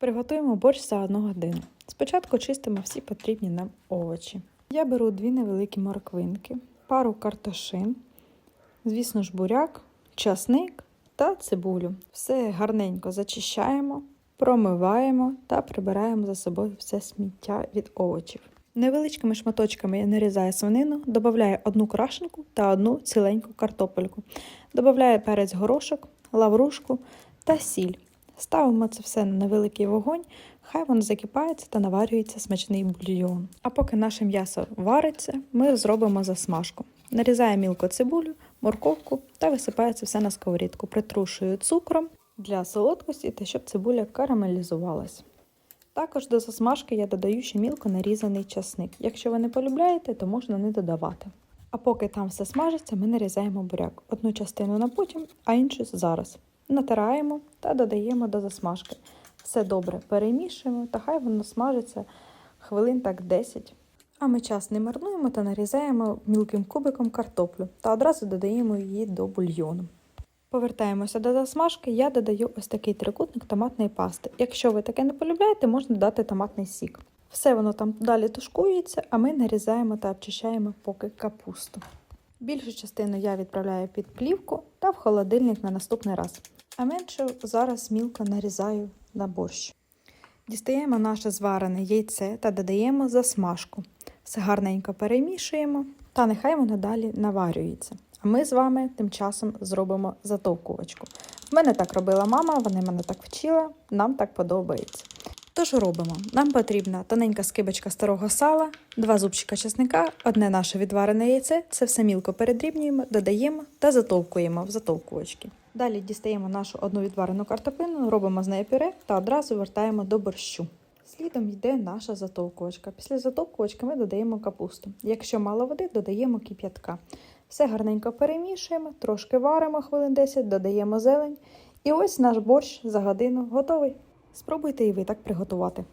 Приготуємо борщ за одну годину. Спочатку чистимо всі потрібні нам овочі. Я беру дві невеликі морквинки, пару картошин, звісно ж, буряк, часник та цибулю. Все гарненько зачищаємо, промиваємо та прибираємо за собою все сміття від овочів. Невеличкими шматочками я нарізаю свинину, додаю одну крашенку та одну ціленьку картопельку. Додаю перець горошок, лаврушку та сіль. Ставимо це все на невеликий вогонь, хай воно закипається та наварюється смачний бульйон. А поки наше м'ясо вариться, ми зробимо засмажку. Нарізаю мілко цибулю, морковку та висипаю це все на сковорідку. Притрушую цукром для солодкості та щоб цибуля карамелізувалась. Також до засмажки я додаю ще мілко нарізаний часник. Якщо ви не полюбляєте, то можна не додавати. А поки там все смажиться, ми нарізаємо буряк. Одну частину на потім, а іншу зараз. Натираємо та додаємо до засмажки. Все добре перемішуємо, та хай воно смажиться хвилин так 10. А ми час не марнуємо та нарізаємо мілким кубиком картоплю та одразу додаємо її до бульйону. Повертаємося до засмажки, я додаю ось такий трикутник томатної пасти. Якщо ви таке не полюбляєте, можна додати томатний сік. Все воно там далі тушкується, а ми нарізаємо та обчищаємо поки капусту. Більшу частину я відправляю під плівку та в холодильник на наступний раз. А менше зараз мілко нарізаю на борщ. Дістаємо наше зварене яйце та додаємо засмажку. Все гарненько перемішуємо, та нехай воно далі наварюється. А ми з вами тим часом зробимо затовкувачку. В мене так робила мама, вона мене так вчила, нам так подобається. Тож робимо. Нам потрібна тоненька скибочка старого сала, два зубчика чесника, одне наше відварене яйце. Це все мілко передрібнюємо, додаємо та затовкуємо в затовкувачки. Далі дістаємо нашу одну відварену картоплину, робимо з нею пюре та одразу вертаємо до борщу. Слідом йде наша затовкувачка. Після затовкувачки ми додаємо капусту. Якщо мало води, додаємо кип'ятка. Все гарненько перемішуємо, трошки варимо хвилин 10, додаємо зелень. І ось наш борщ за годину готовий. Спробуйте і ви так приготувати.